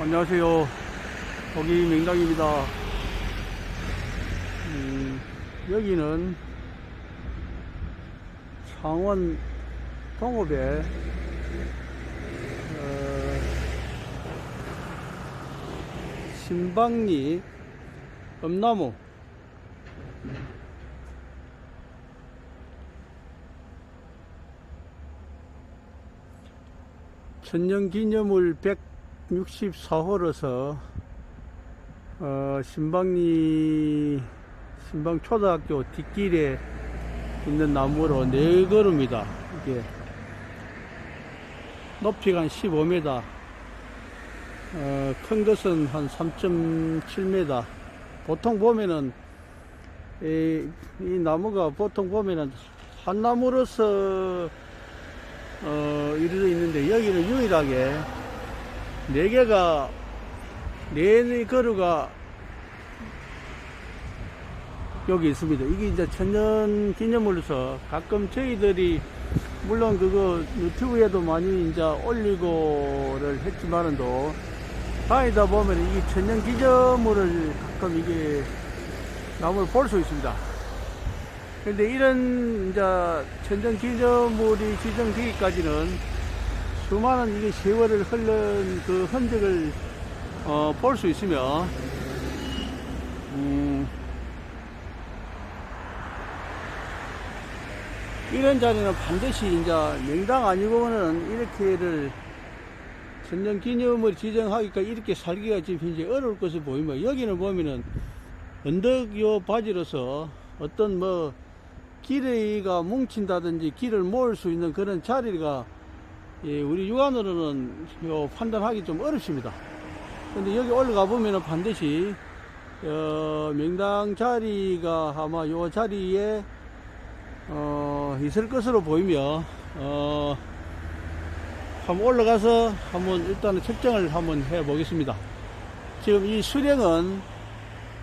안녕하세요. 거기 맹당입니다. 음, 여기는 창원 동업에 어, 신방리 엄나무 천년기념물 164호로서 어, 신방리 신방초등학교 뒷길에 있는 나무로 네 그루입니다. 이게 높이가 한 15m, 어, 큰 것은 한 3.7m. 보통 보면은 이, 이 나무가 보통 보면은 한 나무로서 어, 이루어져 있는데 여기는 유일하게 네 개가 네 그루가 여기 있습니다. 이게 이제 천년 기념물로서 가끔 저희들이 물론 그거 유튜브에도 많이 이제 올리고를 했지만은도 다니다 보면 이 천년 기념물을 가끔 이게 나무를 볼 수 있습니다. 근데 이런 이제 천년 기념물이 지정되기까지는 수많은 이게 세월을 흘른 그 흔적을 어, 볼 수 있으며 음, 이런 자리는 반드시 이제 명당 아니고는 이렇게를 천년 기념을 지정하기까 이렇게 살기가 지금 현재 어려울 것을 보이며 여기는 보면은 언덕 요 바지로서 어떤 뭐 길이가 뭉친다든지 길을 모을 수 있는 그런 자리가 예, 우리 육안으로는 요 판단하기 좀 어렵습니다. 근데 여기 올라가 보면은 반드시 어, 명당 자리가 아마 요 자리에 어, 있을 것으로 보이며 어, 한번 올라가서 한번 일단은 측정을 한번 해 보겠습니다. 지금 이 수령은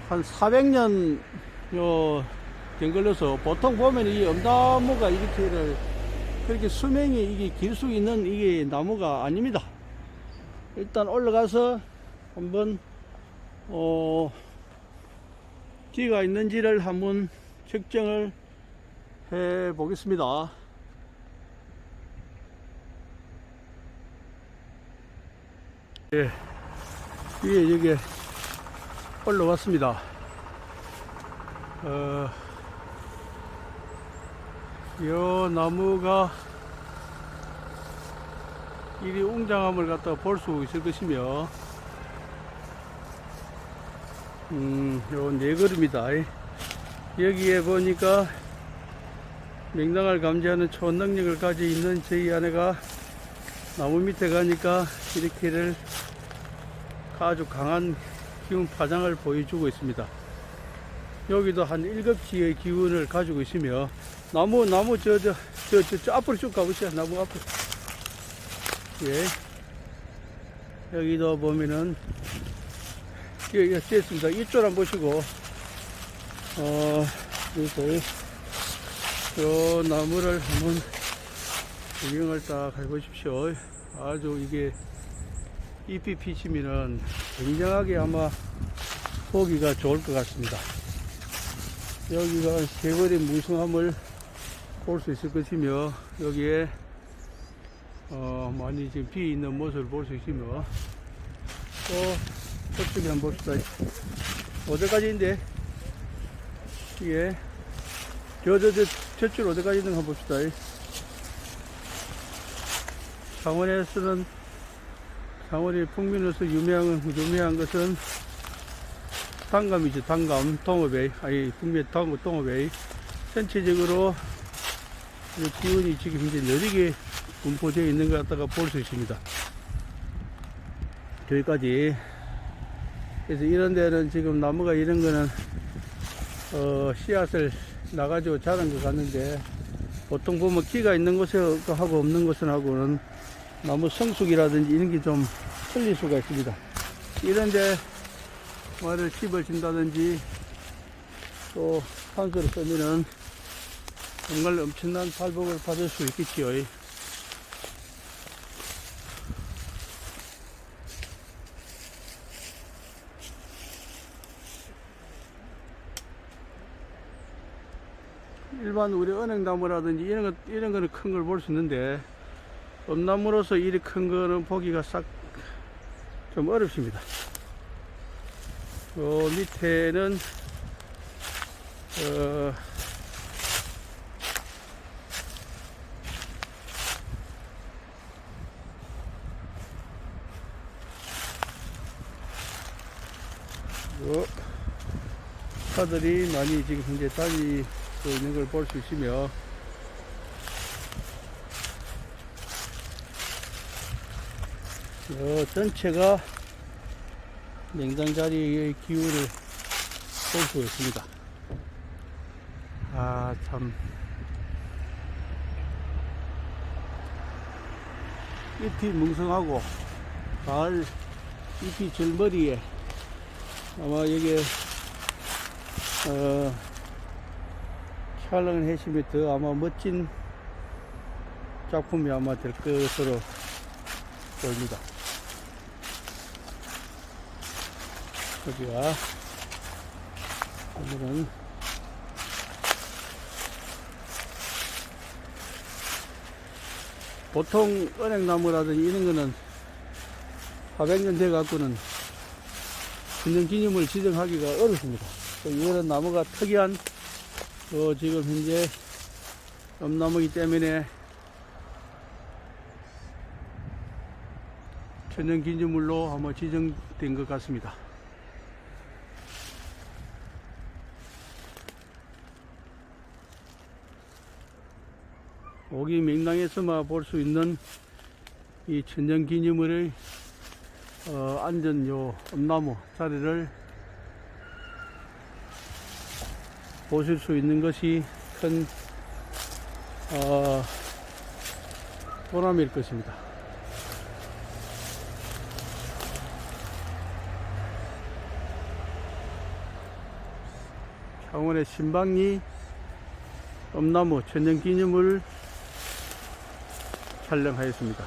한 400년 요 된 걸려서 보통 보면 이 엄나무가 이렇게 를 그렇게 수명이 이게 길 수 있는 이게 나무가 아닙니다. 일단 올라가서 한번 어 기가 있는지를 한번 측정을 해 보겠습니다. 예, 위에 여기 올라왔습니다. 어, 요 나무가 이리 웅장함을 갖다 볼 수 있을 것이며, 음, 요네 그루입니다. 여기에 보니까 명당을 감지하는 초능력을 가지고 있는 저희 아내가 나무 밑에 가니까 이렇게를 아주 강한 기운 파장을 보여주고 있습니다. 여기도 한 7시의 기운을 가지고 있으며 나무 나무 저 저 저 저 저 앞으로 쭉 가보시죠. 나무 앞으로. 예. 여기도 보면은 여기 있습니다. 이쪽 한번 보시고. 어 여기서 요 나무를 한번 구경을 딱 해보십시오. 아주 이게 잎이 피치면은 굉장하게 아마 보기가 좋을 것 같습니다. 여기가 세월의 무성함을 볼 수 있을 것이며 여기에 어 많이 지금 비 있는 모습을 볼 수 있으며 또 저쪽에 한번 봅시다. 어디까지인데 이게 저, 저, 저, 저쪽 어디까지 있는 거 한번 봅시다. 창원에서는, 창원이 풍민으로서 유명한, 유명한 것은 단감이죠. 단감, 동업에, 아니, 풍민, 동업, 동업에. 전체적으로 이 기운이 지금 이제 느리게 분포되어 있는 것 같다가 볼 수 있습니다. 여기까지. 그래서 이런 데는 지금 나무가 이런 거는, 어, 씨앗을 나가지고 자란 것 같는데 보통 보면 키가 있는 곳에 하고 없는 곳은 하고는 나무 성숙이라든지 이런 게 좀 틀릴 수가 있습니다. 이런데 말을 씹어준다든지 또 탄소를 쓰면은 정말 엄청난 발복을 받을 수 있겠지요. 일반 우리 은행나무라든지 이런 것 이런 거는 큰 걸 볼 수 있는데 엄나무로서 이리 큰 거는 보기가 싹 좀 어렵습니다. 요 밑에는 어, 요 차들이 많이 지금 현재 다니고 있는 걸 볼 수 있으며 요 전체가 냉장 자리의 기후를 볼 수 있습니다. 아, 참. 잎이 뭉성하고, 가을 잎이 절머리에, 아마 여기에, 어, 촬영을 하시면 더 아마 멋진 작품이 아마 될 것으로 보입니다. 여기가 오늘은 보통 은행나무라든지 이런 거는 400년 돼 갖고는 천년기념을 지정하기가 어렵습니다. 또 이런 나무가 특이한 어, 지금 현재 엄나무이기 때문에 천연기념물로 한번 지정된 것 같습니다. 오기 명랑에서만 볼 수 있는 이 천연기념물의 어, 안전 요 엄나무 자리를 보실 수 있는 것이 큰 어, 보람일 것입니다. 창원의 신방리 엄나무 천연기념물 촬영하였습니다.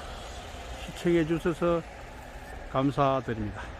시청해 주셔서 감사드립니다.